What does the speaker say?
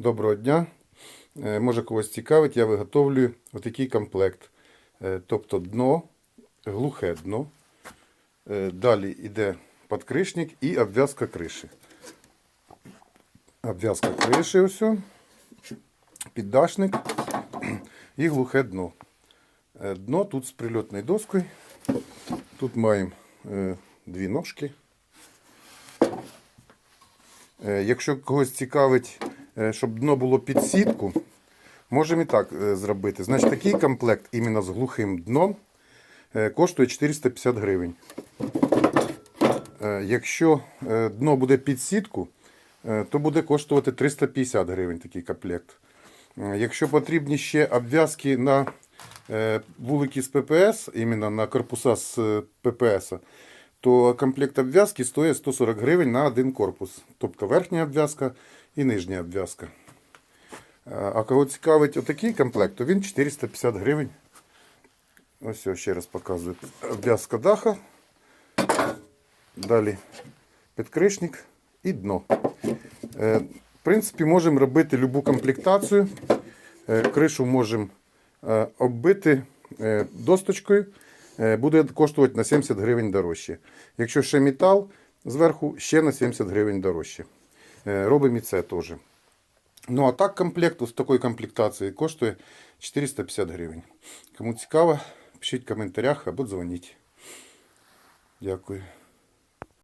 Доброго дня. Е, Може когось цікавить, я виготовлюю отакий комплект. Е, Тобто дно, глухе дно. Е, Далі йде подкришник і обв'язка криші. Обв'язка криші ось. Піддашник і глухе дно. Дно тут з прильотною доскою. Тут маємо дві ножки. Якщо когось цікавить, щоб дно було під сітку, можемо і так е, зробити. Значить, такий комплект іменно з глухим дном е, коштує 450 гривень. Е, Якщо е, дно буде під сітку, е, то буде коштувати 350 гривень такий комплект. Е, Якщо потрібні ще обв'язки на е, вулики з ППС, іменно на корпуса з е, ППС, то комплект обв'язки стоїть 140 гривень на один корпус. Тобто верхня обв'язка і нижня обв'язка. Е, А кого цікавить отакий комплект, то він 450 гривень. Ось ось ще раз показую. Обв'язка даха. Далі підкришник і дно. Е, В принципі, можемо робити любу комплектацію. Е, Кришу можемо оббити досточкою. Е, Буде коштувати на 70 гривень дорожче. Якщо ще метал зверху, ще на 70 гривень дорожче. Е, Робимо і це теж. Ну, а так комплект з такої комплектації коштує 450 гривень. Кому цікаво, пишіть в коментарях або дзвоніть. Дякую.